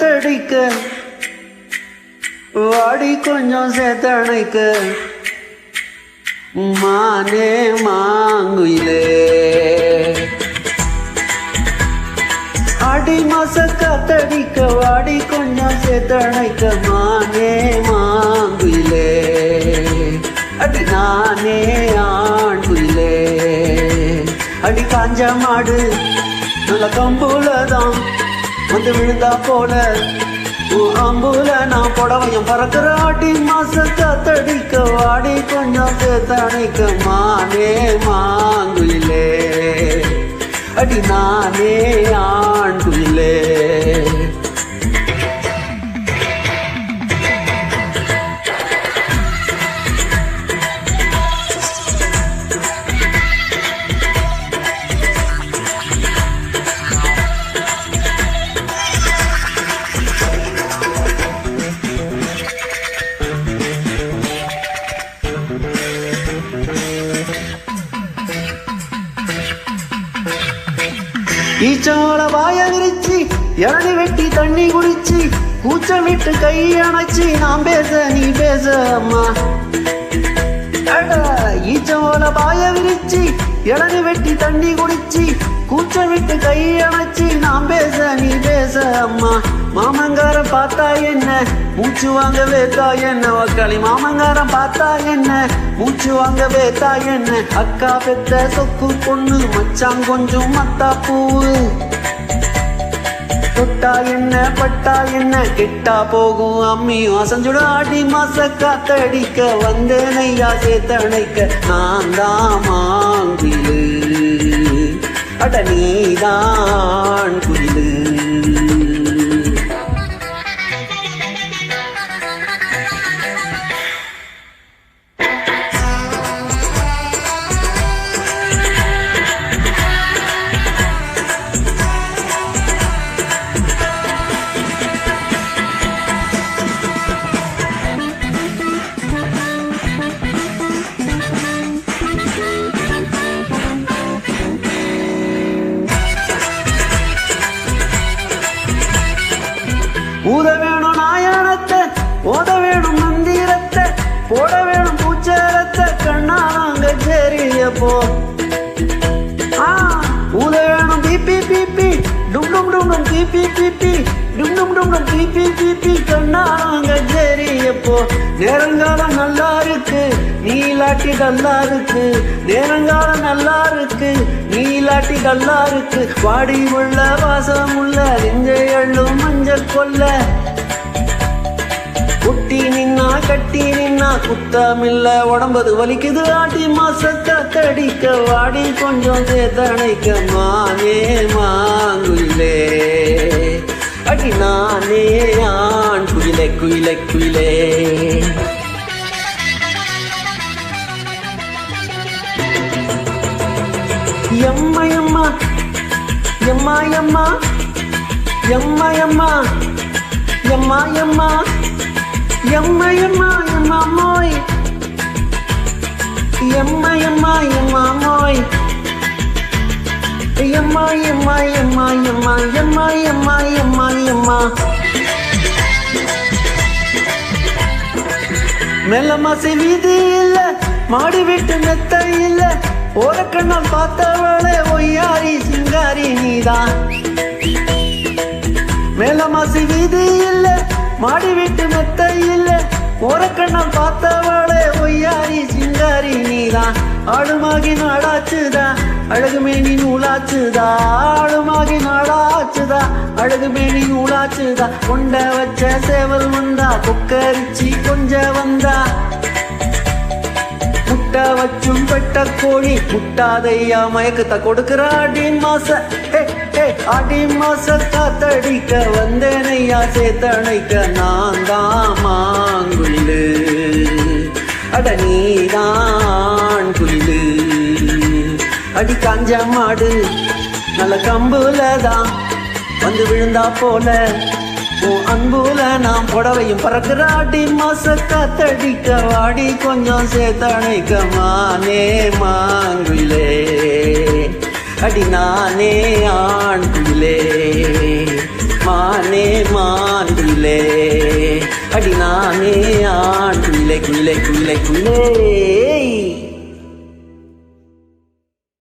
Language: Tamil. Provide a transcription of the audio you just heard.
தத்தடிக்க வாடி கொஞ்சம் சேத்தணைக்க மானே மாங்குயிலே. அடி மாச கத்தடிக்க வாடி கொஞ்சம் சேத்தணைக்க மானே மாங்குயிலே. அடி நானே ஆண் அடி காஞ்ச மாடு நல்ல கம்புலதான். வந்து விழுந்தா போல. அம்புல நான் புடவையும் பறக்கிற ஆடி மாச காத்தடிக்க வாடி கொஞ்சம் சேத்தணைக்க மானே மாங்குயிலே. அடி நானே ஆண் ஈச்சோட வாய விரிச்சு இளநி வெட்டி தண்ணி குடிச்சு கூச்சமிட்டு கை அணைச்சு நான் பேச நீ பேச அம்மா. ஈச்சோட ஈச்சோள வாய விரிச்சு இளநி வெட்டி தண்ணி குடிச்சு கூச்சமிட்டு கை அணைச்சு நான் பேச நீ பேச அம்மா. மாமங்காரன் பார்த்தா என்ன? மூச்சு வாங்க வேத்தா என்ன? வக்காளி மாமங்காரம் பார்த்தா என்ன? மூச்சு வாங்க வேத்தா என்ன? அக்கா பெத்த சொக்கு பொண்ணு மச்சான் கொஞ்சம் மத்தா பூவு. தொட்டா என்ன பட்டா என்ன? கெட்டா போகும் அம்மி வாசஞ்சுட ஆடி மாச காத்தடிக்க வந்தேனையா சேத்தணைக்க நான் தான் மாங்கிலு அட நீதான் குயிலு. ஓத வேணும் மந்திரத்தை போட வேணும் பூச்சரத்தை கண்ணாங்க செரிய போ ஆ, ஊத வேணும் பிபி பிபி டும் டும் டும் டும் பிபி பிபி டும் டும் டும் டும் பிபி பிபி கண்ணாங்க செரிய போ நேரங்காலம் நல்லா இருக்கு நீலாட்டி டல்லா இருக்கு. நேரங்காலம் நல்லா இருக்கு நீலாட்டி நல்லா இருக்கு. வாடி உள்ள வாசம் உள்ள நெஞ்சை அள்ளும் மஞ்சள் கொல்ல கட்டி நின்னா குத்தமில்ல. உடம்பது வலிக்குது. ஆட்டி மாசத்த தடிக்க வாடி. கொஞ்சம் சேத்தணைக்க மானே மாங்குயிலே. அடி நானே ஆண் குயிலே குயிலே குயிலே. எம்மா எம்மா. எம்மா எம்மா. எம்மா எம்மா. எம்மா எம்மா. எம்மா எம்மா எம்மா மோய் எம்மா எம்மா எம்மா மோய் எம்மா எம்மா எம்மா எம்மா எம்மா எம்மா எம்மா எம்மா மெல்லமாசை வீதி இல்ல மாடி வீட்டு மெத்த இல்ல ஓரக்கண்ணம் பார்த்தவளே ஒய்யாரி சிங்காரி நீதான் ஓரக்கண்ணம் பார்த்தவளே ஒய்யாரி சிங்காரி நீதான் ஆளுமாகி நாடாச்சுதா அழகுமேனி நூலாச்சுதா ஆளுமாகி நாடாச்சுதா அழகுமேனி நூலாச்சுதா கொண்ட வச்ச சேவல் வந்தா கொக்கரிச்சி கொஞ்ச வந்தா. முட்டை வச்சும் பெட்ட கோழி முட்டாதையா மயக்கத்தை கொடுக்கிற அடி மாச. ஹே, அடி மாச காத்தடிக்க வந்தேனையா சேத்தணைக்க நான் தான் மாங்குள்ளு அட நீதான் குயிலு. அடி காஞ்ச மாடு நல்ல கம்புல தான் வந்து விழுந்தா போல. உன் அன்புல நாம் புடவையும் பறக்கிற அடி மாச காத்தடிக்க வாடி கொஞ்சம் சேத்தணைக்க மானே மாங்குயிலே அடி நானே ஆண் மானே மான் அடி நானே குயிலே குயிலே குயிலே குயிலே